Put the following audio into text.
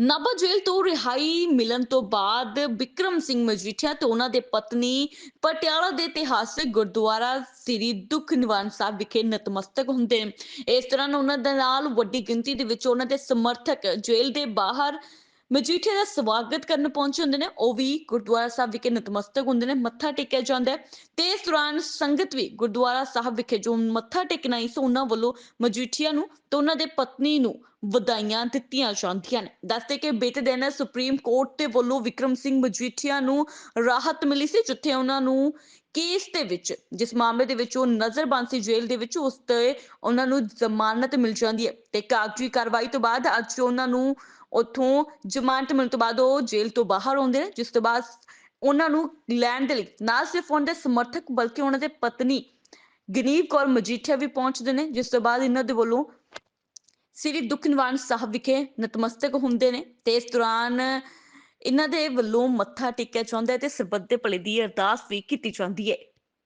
ਨਾਭਾ ਜੇਲ੍ਹ ਤੋਂ ਰਿਹਾਈ ਮਿਲਣ ਤੋਂ ਬਾਅਦ ਵਿਕਰਮ ਸਿੰਘ ਮਜੀਠੀਆ ਤੇ ਉਹਨਾਂ ਦੇ ਪਤਨੀ ਪਟਿਆਲਾ ਦੇ ਇਤਿਹਾਸਕ ਗੁਰਦੁਆਰਾ ਸ੍ਰੀ ਦੁੱਖ ਨਿਵਾਰਨ ਸਾਹਿਬ ਵਿਖੇ ਨਤਮਸਤਕ ਹੁੰਦੇ ਨੇ। ਇਸ ਤਰ੍ਹਾਂ ਉਹਨਾਂ ਦੇ ਨਾਲ ਵੱਡੀ ਗਿਣਤੀ ਦੇ ਵਿੱਚ ਉਹਨਾਂ ਦੇ ਸਮਰਥਕ ਜੇਲ੍ਹ ਦੇ ਬਾਹਰ ਮਜੀਠੀਆ ਦਾ ਸਵਾਗਤ ਕਰਨ ਪਹੁੰਚੇ ਹੁੰਦੇ ਨੇ, ਉਹ ਵੀ ਗੁਰਦੁਆਰਾ ਸਾਹਿਬ ਵਿਖੇ ਨਤਮਸਤਕ ਹੁੰਦੇ ਨੇ, ਮੱਥਾ ਟੇਕਿਆ ਜਾਂਦਾ ਹੈ। ਤੇ ਇਸ ਦੌਰਾਨ ਸੰਗਤ ਵੀ ਗੁਰਦੁਆਰਾ ਸਾਹਿਬ ਵਿਖੇ ਜੋ ਮੱਥਾ ਟੇਕਣਾ ਸੀ, ਉਹਨਾਂ ਵੱਲੋਂ ਮਜੀਠੀਆ ਨੂੰ ਤੇ ਉਹਨਾਂ ਦੇ ਪਤਨੀ ਨੂੰ ਵਧਾਈਆਂ ਦਿੱਤੀਆਂ ਜਾਂਦੀਆਂ ਨੇ। ਦੱਸਦੇ ਕਿ ਬੀਤੇ ਦਿਨ ਸੁਪਰੀਮ ਕੋਰਟ ਦੇ ਵੱਲੋਂ ਵਿਕਰਮ ਸਿੰਘ ਮਜੀਠੀਆ ਨੂੰ ਰਾਹਤ ਮਿਲੀ ਸੀ, ਜਿੱਥੇ ਉਹਨਾਂ ਨੂੰ ਕੇਸ ਦੇ ਵਿੱਚ, ਜਿਸ ਮਾਮਲੇ ਦੇ ਵਿੱਚ ਉਹ ਨਜ਼ਰਬੰਦ ਜੇਲ੍ਹ ਦੇ ਵਿੱਚ, ਉਸ ਤੇ ਉਹਨਾਂ ਨੂੰ ਜ਼ਮਾਨਤ ਮਿਲ ਜਾਂਦੀ ਹੈ ਤੇ ਕਾਗਜ਼ੀ ਕਾਰਵਾਈ ਤੋਂ ਬਾਅਦ ਅੱਜ ਉਹਨਾਂ ਨੂੰ ਉੱਥੋਂ ਜ਼ਮਾਨਤ ਮਿਲਣ ਤੋਂ ਬਾਅਦ ਉਹ ਜੇਲ੍ਹ ਤੋਂ ਬਾਹਰ ਆਉਂਦੇ ਨੇ, ਜਿਸ ਤੋਂ ਬਾਅਦ ਉਹਨਾਂ ਨੂੰ ਲੈਣ ਦੇ ਲਈ। ਨਾ ਸਿਰਫ ਉਹਨਾਂ ਦੇ ਸਮਰਥਕ, ਬਲਕਿ ਉਹਨਾਂ ਦੇ ਪਤਨੀ ਗਨੀਵ ਕੌਰ ਮਜੀਠੀਆ ਵੀ ਪਹੁੰਚਦੇ ਨੇ, ਜਿਸ ਤੋਂ ਬਾਅਦ ਇਹਨਾਂ ਦੇ ਵੱਲੋਂ ਸ੍ਰੀ ਦੁੱਖ ਨਿਵਾਰਨ ਸਾਹਿਬ ਵਿਖੇ ਨਤਮਸਤਕ ਹੁੰਦੇ ਨੇ ਤੇ ਇਸ ਦੌਰਾਨ ਇਹਨਾਂ ਦੇ ਵੱਲੋਂ ਮੱਥਾ ਟੇਕਿਆ ਜਾਂਦਾ ਹੈ ਤੇ ਸਰਬੱਤ ਦੇ ਭਲੇ ਦੀ ਅਰਦਾਸ ਵੀ ਕੀਤੀ ਜਾਂਦੀ ਹੈ।